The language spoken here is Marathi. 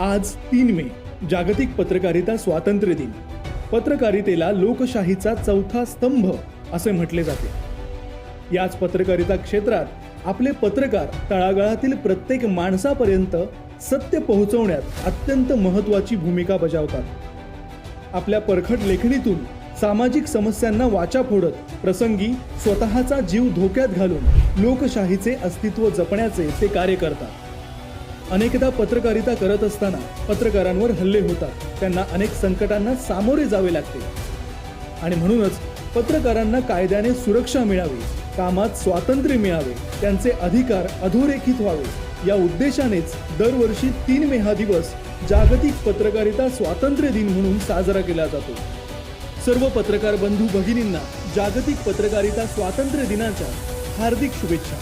आज तीन मे जागतिक पत्रकारिता स्वातंत्र्य दिन. पत्रकारितेला लोकशाहीचा चौथा स्तंभ असे म्हटले जाते. याच पत्रकारिता क्षेत्रात आपले पत्रकार तळागाळातील प्रत्येक माणसापर्यंत सत्य पोहोचवण्यात अत्यंत महत्त्वाची भूमिका बजावतात. आपल्या परखड लेखणीतून सामाजिक समस्यांना वाचा फोडत प्रसंगी स्वतःचा जीव धोक्यात घालून लोकशाहीचे अस्तित्व जपण्याचे ते कार्य करतात. अनेकदा पत्रकारिता करत असताना पत्रकारांवर हल्ले होतात. त्यांना अनेक संकटांना सामोरे जावे लागते. आणि म्हणूनच पत्रकारांना कायद्याने सुरक्षा मिळावी कामात स्वातंत्र्य मिळावे त्यांचे अधिकार अधोरेखित व्हावे. या उद्देशानेच दरवर्षी तीन मे हा दिवस जागतिक पत्रकारिता स्वातंत्र्य दिन म्हणून साजरा केला जातो. सर्व पत्रकार बंधू भगिनींना जागतिक पत्रकारिता स्वातंत्र्य दिनाच्या हार्दिक शुभेच्छा.